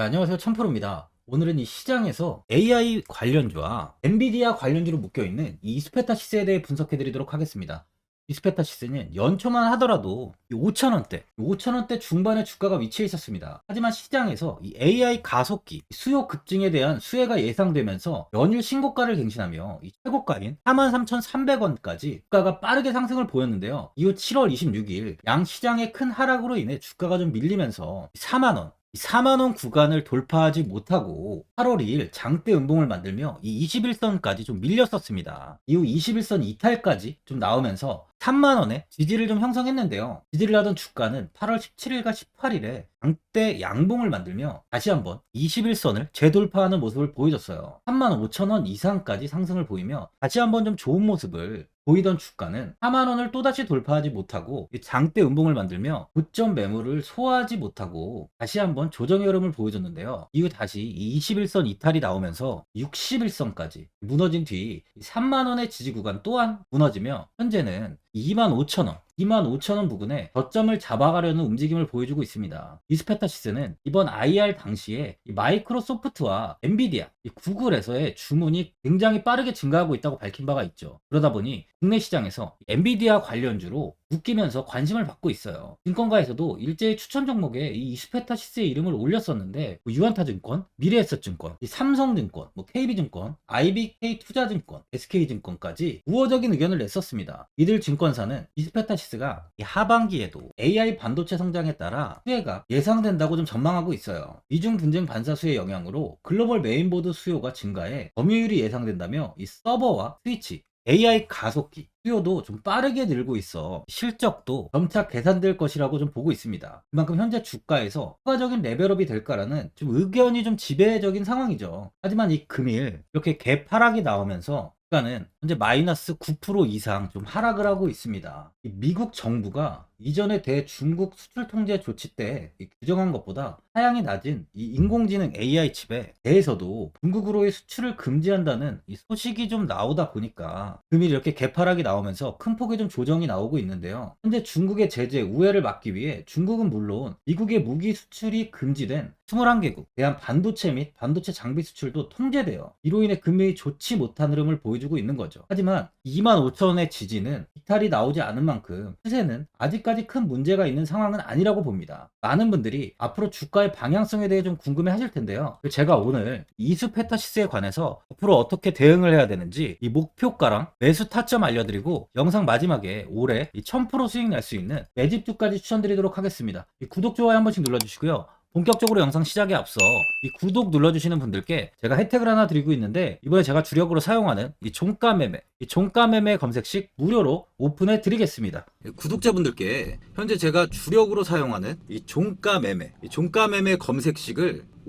네, 안녕하세요. 천프로입니다. 오늘은 이 시장에서 AI 관련주와 엔비디아 관련주로 묶여있는 이 이스페타시스에 대해 분석해 드리도록 하겠습니다. 이 스페타시스는 연초만 하더라도 5천원대, 5천원대 중반의 주가가 위치해 있었습니다. 하지만 시장에서 이 AI 가속기, 수요 급증에 대한 수혜가 예상되면서 연일 신고가를 갱신하며 이 최고가인 43,300원까지 주가가 빠르게 상승을 보였는데요. 이후 7월 26일 양 시장의 큰 하락으로 인해 주가가 좀 밀리면서 4만원, 4만원 구간을 돌파하지 못하고 8월 2일 장대 음봉을 만들며 이 21선까지 좀 밀렸었습니다. 이후 21선 이탈까지 좀 나오면서 3만원의 지지를 좀 형성했는데요. 지지를 하던 주가는 8월 17일과 18일에 장대 양봉을 만들며 다시 한번 21선을 재돌파하는 모습을 보여줬어요. 3만 5천원 이상까지 상승을 보이며 다시 한번 좀 좋은 모습을 보이던 주가는 4만원을 또다시 돌파하지 못하고 이 장대 음봉을 만들며 고점 매물을 소화하지 못하고 다시 한번 조정의 흐름을 보여줬는데요. 이후 다시 이 21선 이탈이 나오면서 61선까지 무너진 뒤 3만원의 지지 구간 또한 무너지며 현재는 25,000원, 25,000원 부근에 저점을 잡아가려는 움직임을 보여주고 있습니다. 이스페타시스는 이번 IR 당시에 이 마이크로소프트와 엔비디아, 이 구글에서의 주문이 굉장히 빠르게 증가하고 있다고 밝힌 바가 있죠. 그러다 보니 국내 시장에서 엔비디아 관련주로 웃기면서 관심을 받고 있어요. 증권가에서도 일제히 추천 종목에 이 이스페타시스의 이름을 올렸었는데 뭐 유한타증권, 미래에셋증권, 이 삼성증권, 뭐 KB증권, IBK 투자증권, SK증권까지 우호적인 의견을 냈었습니다. 이들 증권 사는 이스페타시스가 이 하반기에도 AI 반도체 성장에 따라 수혜가 예상된다고 좀 전망하고 있어요. 이중 분쟁 반사수의 영향으로 글로벌 메인보드 수요가 증가해 점유율이 예상된다며 이 서버와 스위치, AI 가속기 수요도 좀 빠르게 늘고 있어 실적도 점차 개선될 것이라고 좀 보고 있습니다. 그만큼 현재 주가에서 추가적인 레벨업이 될까라는 좀 의견이 좀 지배적인 상황이죠. 하지만 이 금일 이렇게 개파락이 나오면서 주가는 현재 마이너스 9% 이상 좀 하락을 하고 있습니다. 이 미국 정부가 이전에 대중국 수출 통제 조치 때이 규정한 것보다 사양이 낮은 이 인공지능 AI 칩에 대해서도 중국으로의 수출을 금지한다는 이 소식이 좀 나오다 보니까 금일 이렇게 개파락이 나오면서 큰 폭의 좀 조정이 나오고 있는데요. 현재 중국의 제재 우회를 막기 위해 중국은 물론 미국의 무기 수출이 금지된 21개국 대한 반도체 및 반도체 장비 수출도 통제돼요. 이로 인해 금일이 좋지 못한 흐름을 보 여주고 있는 거죠. 하지만 25,000원의 지지는 이탈이 나오지 않은 만큼 추세는 아직까지 큰 문제가 있는 상황은 아니라고 봅니다. 많은 분들이 앞으로 주가의 방향성에 대해 좀 궁금해 하실 텐데요. 제가 오늘 이수 페타시스에 관해서 앞으로 어떻게 대응을 해야 되는지 이 목표가랑 매수 타점 알려드리고 영상 마지막에 올해 1000% 수익 낼수 있는 매집주까지 추천드리도록 하겠습니다. 이 구독, 좋아요 한 번씩 눌러주시고요. 본격적으로 영상 시작에 앞서 이 구독 눌러주시는 분들께 제가 혜택을 하나 드리고 있는데 이번에 제가 주력으로 사용하는 이 종가 매매, 이 종가 매매 검색식 무료로 오픈해 드리겠습니다. 구독자분들께 현재 제가 주력으로 사용하는 이 종가 매매, 이 종가 매매 검색식을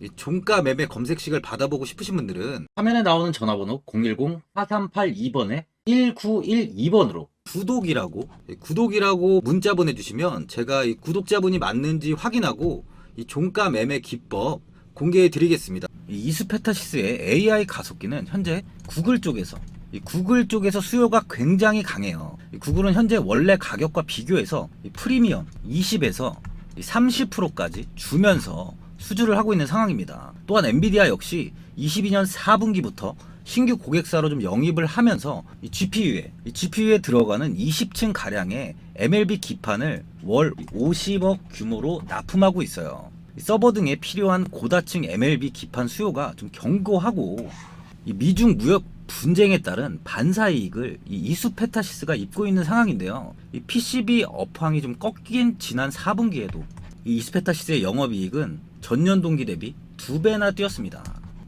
이 종가 매매 검색식을 받아보고 싶으신 분들은 화면에 나오는 전화번호 010-4382번에 1912번으로 구독이라고 예, 구독이라고 문자 보내주시면 제가 이 구독자분이 맞는지 확인하고 이 종가 매매 기법 공개해 드리겠습니다. 이 이스페타시스의 AI 가속기는 현재 구글 쪽에서 이 구글 쪽에서 수요가 굉장히 강해요. 이 구글은 현재 원래 가격과 비교해서 이 프리미엄 20에서 30%까지 주면서 수주를 하고 있는 상황입니다. 또한 엔비디아 역시 22년 4분기부터 신규 고객사로 좀 영입을 하면서 이 GPU에 이 GPU에 들어가는 20층 가량의 MLB 기판을 월 50억 규모로 납품하고 있어요. 이 서버 등에 필요한 고다층 MLB 기판 수요가 좀 견고하고 이 미중 무역 분쟁에 따른 반사 이익을 이 이수 페타시스가 입고 있는 상황인데요. 이 PCB 업황이 좀 꺾인 지난 4분기에도 이 이스페타시스의 영업 이익은 전년 동기 대비 두 배나 뛰었습니다.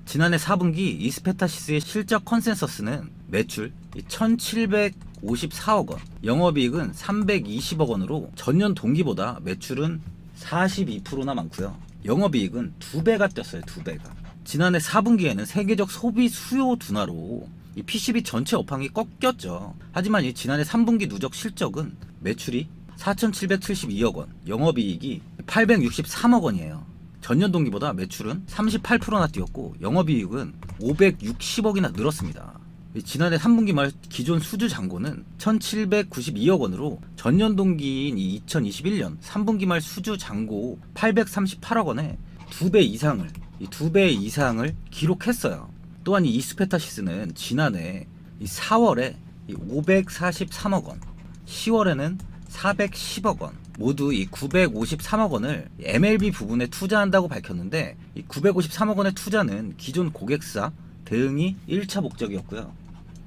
지난해 4분기 이스페타시스의 실적 컨센서스는 매출 1,754억 원, 영업이익은 320억 원으로 전년 동기보다 매출은 42%나 많고요. 영업이익은 두 배가 뛰었어요, 두 배가. 지난해 4분기에는 세계적 소비 수요 둔화로 이 PCB 전체 업황이 꺾였죠. 하지만 이 지난해 3분기 누적 실적은 매출이 4,772억 원, 영업이익이 863억 원이에요. 전년 동기보다 매출은 38%나 뛰었고 영업이익은 560억이나 늘었습니다. 이 지난해 3분기 말 기존 수주 잔고는 1,792억 원으로 전년 동기인 이 2021년 3분기 말 수주 잔고 838억 원에 두배 이상을 이두배 이상을 기록했어요. 또한 이 이스페타시스는 지난해 이 4월에 이 543억 원, 10월에는 410억 원, 모두 이 953억 원을 MLB 부분에 투자한다고 밝혔는데 이 953억 원의 투자는 기존 고객사 대응이 1차 목적이었고요.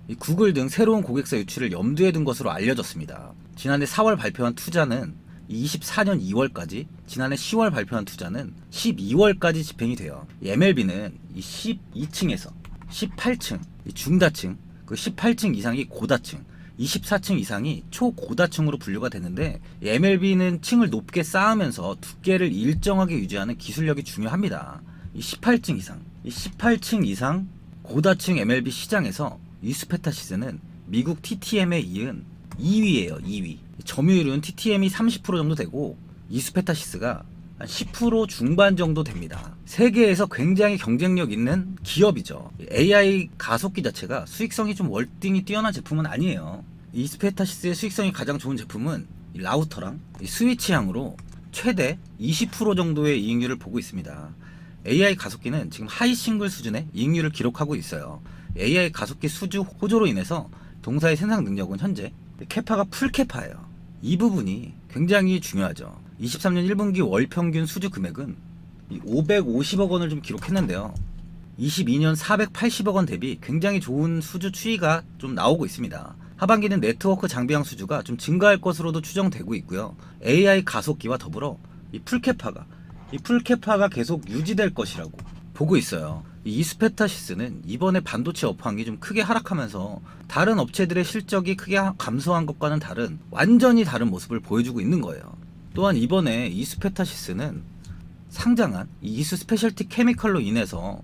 이 구글 등 새로운 고객사 유치를 염두에 둔 것으로 알려졌습니다. 지난해 4월 발표한 투자는 24년 2월까지, 지난해 10월 발표한 투자는 12월까지 집행이 돼요. 이 MLB는 이 12층에서 18층, 이 중다층, 그 18층 이상이 고다층, 24층 이상이 초고다층으로 분류가 되는데 이 MLB는 층을 높게 쌓으면서 두께를 일정하게 유지하는 기술력이 중요합니다. 이 18층 이상, 이 18층 이상 고다층 MLB 시장에서 이스페타시스는 미국 TTM에 이은 2위예요, 2위. 점유율은 TTM이 30% 정도 되고 이스페타시스가 한10% 중반 정도 됩니다. 세계에서 굉장히 경쟁력 있는 기업이죠. AI 가속기 자체가 수익성이 좀 월등히 뛰어난 제품은 아니에요. 이 스페타시스의 수익성이 가장 좋은 제품은 이 라우터랑 이 스위치향으로 최대 20% 정도의 이익률을 보고 있습니다. AI 가속기는 지금 하이 싱글 수준의 이익률을 기록하고 있어요. AI 가속기 수주 호조로 인해서 동사의 생산 능력은 현재 캐파가 풀 캐파예요. 이 부분이 굉장히 중요하죠. 23년 1분기 월 평균 수주 금액은 550억 원을 좀 기록했는데요. 22년 480억 원 대비 굉장히 좋은 수주 추이가 좀 나오고 있습니다. 하반기는 네트워크 장비형 수주가 좀 증가할 것으로도 추정되고 있고요. AI 가속기와 더불어 이 풀캐파가 이 풀캐파가 계속 유지될 것이라고 보고 있어요. 이 이스페타시스는 이번에 반도체 업황이 좀 크게 하락하면서 다른 업체들의 실적이 크게 하- 감소한 것과는 다른 완전히 다른 모습을 보여주고 있는 거예요. 또한 이번에 이스페타시스는 상장한 이 이스 스페셜티 케미컬로 인해서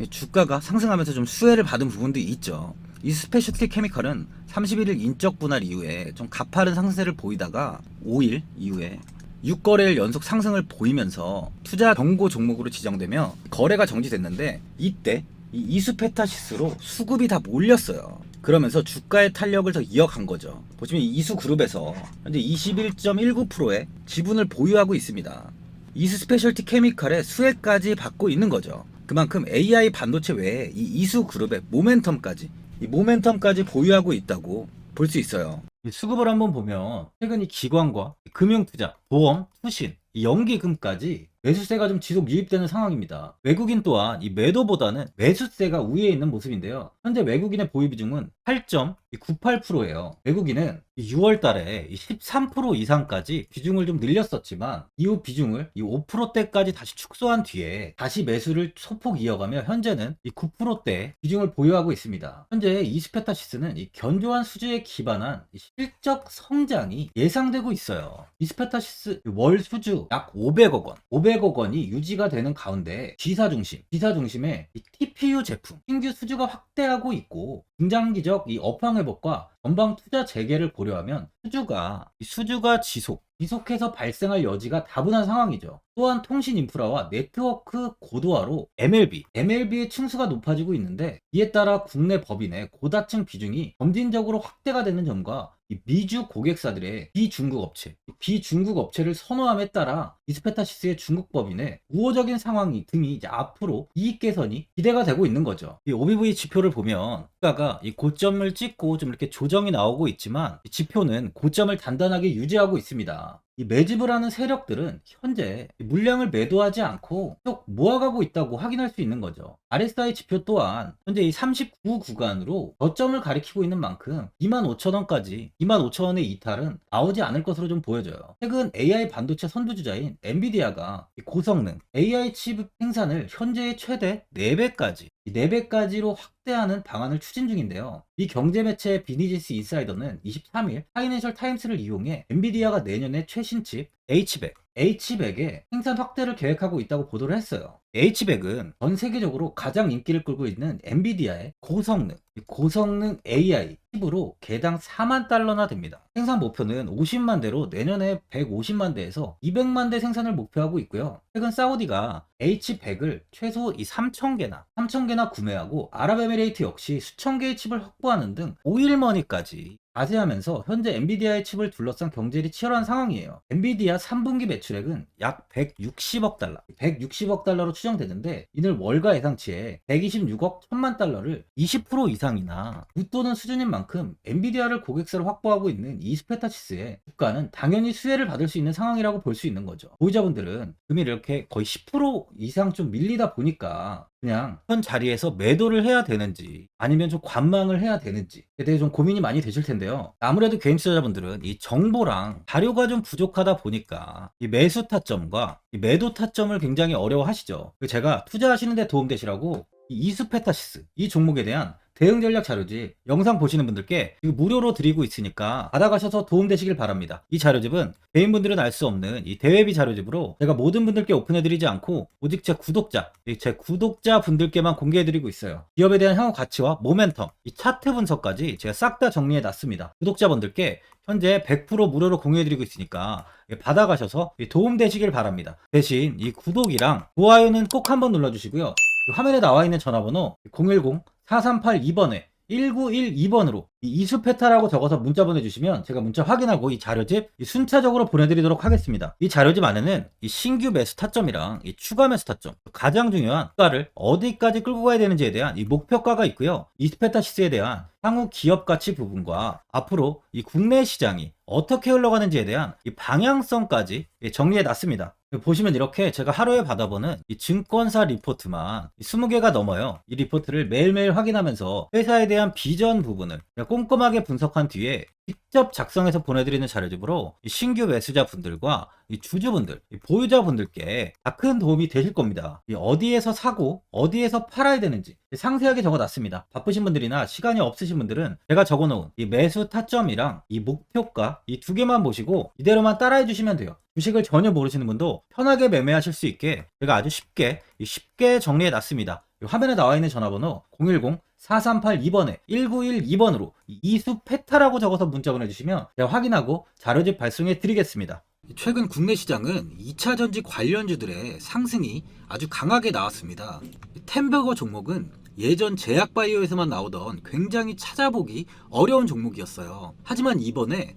이 주가가 상승하면서 좀 수혜를 받은 부분도 있죠. 이 스페셜티 케미컬은 31일 인적 분할 이후에 좀 가파른 상승세를 보이다가 5일 이후에 6거래일 연속 상승을 보이면서 투자 경고 종목으로 지정되며 거래가 정지됐는데 이때 이 이수페타시스로 수급이 다 몰렸어요. 그러면서 주가의 탄력을 더 이어간 거죠. 보시면 이 이수 그룹에서 현재 21.19%의 지분을 보유하고 있습니다. 이수 스페셜티 케미칼의 수혜까지 받고 있는 거죠. 그만큼 AI 반도체 외에 이 이수 그룹의 모멘텀까지 이 모멘텀까지 보유하고 있다고 볼 수 있어요. 수급을 한번 보면 최근 이 기관과 금융투자, 보험, 투신, 이 연기금까지 매수세가 좀 지속 유입되는 상황입니다. 외국인 또한 이 매도보다는 매수세가 우위에 있는 모습인데요. 현재 외국인의 보유 비중은 8.98%예요. 외국인은 6월 달에 13% 이상까지 비중을 좀 늘렸었지만 이후 비중을 이 5%대까지 다시 축소한 뒤에 다시 매수를 소폭 이어가며 현재는 이 9%대 비중을 보유하고 있습니다. 현재 이스페타시스는 이 견조한 수주에 기반한 이 실적 성장이 예상되고 있어요. 이스페타시스 월 수주 약 500억 원, 500억 원이 유지가 되는 가운데 G사 중심, G사 중심의 이 TPU 제품 신규 수주가 확대하고 있고 중장기적 이 업황 회복과 전방 투자 재개를 고려하면 수주가 이 수주가 지속 지속해서 발생할 여지가 다분한 상황이죠. 또한 통신 인프라와 네트워크 고도화로 MLB, MLB의 층수가 높아지고 있는데 이에 따라 국내 법인의 고다층 비중이 점진적으로 확대가 되는 점과 이 미주 고객사들의 비중국 업체, 이 비중국 업체를 선호함에 따라 이스페타시스의 중국 법인의 우호적인 상황이 등이 이제 앞으로 이익 개선이 기대가 되고 있는 거죠. 이 OBV 지표를 보면 주가가 이 고점을 찍고 좀 이렇게 조정이 나오고 있지만 이 지표는 고점을 단단하게 유지하고 있습니다. 이 매집을 하는 세력들은 현재 이 물량을 매도하지 않고 계속 모아가고 있다고 확인할 수 있는 거죠. RSI 지표 또한 현재 이 39 구간으로 저점을 가리키고 있는 만큼 25,000원까지 25,000원의 이탈은 나오지 않을 것으로 좀 보여져요. 최근 AI 반도체 선두주자인 엔비디아가 이 고성능 AI 칩 생산을 현재의 최대 4배까지 이 4배까지로 확대하는 방안을 추진 중인데요. 이 경제 매체 비니지스 인사이더는 23일 파이낸셜 타임스를 이용해 엔비디아가 내년에 최신 칩 H100, H100의 생산 확대를 계획하고 있다고 보도를 했어요. H100은 전 세계적으로 가장 인기를 끌고 있는 엔비디아의 고성능, 이 고성능 AI 칩으로 개당 4만 달러나 됩니다. 생산 목표는 50만 대로 내년에 150만 대에서 200만 대 생산을 목표하고 있고요. 최근 사우디가 H100을 최소 이 3,000개나 3,000개나 구매하고 아랍에미레이트 역시 수천 개의 칩을 확보하는 등 오일머니까지 자세하면서 현재 엔비디아의 칩을 둘러싼 경쟁이 치열한 상황이에요. 엔비디아 3분기 매출액은 약 160억 달러, 160억 달러로 추정되는데 이늘 월가 예상치에 126억 1000만 달러를 20% 이상이나 웃도는 수준인 만큼 엔비디아를 고객사로 확보하고 있는 이 스페타치스의 주가는 당연히 수혜를 받을 수 있는 상황이라고 볼 수 있는 거죠. 보유자분들은 금이 이렇게 거의 10% 이상 좀 밀리다 보니까 그냥 현 자리에서 매도를 해야 되는지 아니면 좀 관망을 해야 되는지에 대해 좀 고민이 많이 되실 텐데요. 아무래도 개인 투자자분들은 이 정보랑 자료가 좀 부족하다 보니까 이 매수 타점과 이 매도 타점을 굉장히 어려워하시죠. 제가 투자하시는데 도움되시라고 이 이수페타시스 이 종목에 대한 대응 전략 자료집 영상 보시는 분들께 무료로 드리고 있으니까 받아가셔서 도움되시길 바랍니다. 이 자료집은 개인분들은 알 수 없는 이 대외비 자료집으로 제가 모든 분들께 오픈해드리지 않고 오직 제 구독자, 제 구독자 분들께만 공개해드리고 있어요. 기업에 대한 향후 가치와 모멘텀, 이 차트 분석까지 제가 싹 다 정리해놨습니다. 구독자분들께 현재 100% 무료로 공유해드리고 있으니까 받아가셔서 도움되시길 바랍니다. 대신 이 구독이랑 좋아요는 꼭 한번 눌러주시고요. 화면에 나와 있는 전화번호 010 4382번에 1912번으로 이수페타라고 적어서 문자 보내주시면 제가 문자 확인하고 이 자료집 순차적으로 보내드리도록 하겠습니다. 이 자료집 안에는 이 신규 매수 타점이랑 이 추가 매수 타점 가장 중요한 주가를 어디까지 끌고 가야 되는지에 대한 이 목표가가 있고요. 이스페타 시스에 대한 향후 기업 가치 부분과 앞으로 이 국내 시장이 어떻게 흘러가는지에 대한 이 방향성까지 정리해 놨습니다. 보시면 이렇게 제가 하루에 받아보는 이 증권사 리포트만 20개가 넘어요. 이 리포트를 매일매일 확인하면서 회사에 대한 비전 부분을 꼼꼼하게 분석한 뒤에 직접 작성해서 보내드리는 자료집으로 이 신규 매수자 분들과 이 주주분들, 이 보유자 분들께 다 큰 도움이 되실 겁니다. 이 어디에서 사고 어디에서 팔아야 되는지 상세하게 적어놨습니다. 바쁘신 분들이나 시간이 없으신 분들은 제가 적어놓은 이 매수 타점이랑 이 목표가 이 두 개만 보시고 이대로만 따라해 주시면 돼요. 주식을 전혀 모르시는 분도 편하게 매매하실 수 있게 제가 아주 쉽게 쉽게 정리해 놨습니다. 화면에 나와 있는 전화번호 010 4382번에 1912번으로 이수 페타라고 적어서 문자 보내주시면 제가 확인하고 자료집 발송해 드리겠습니다. 최근 국내 시장은 2차 전지 관련주들의 상승이 아주 강하게 나왔습니다. 템버거 종목은 예전 제약바이오에서만 나오던 굉장히 찾아보기 어려운 종목이었어요. 하지만 이번에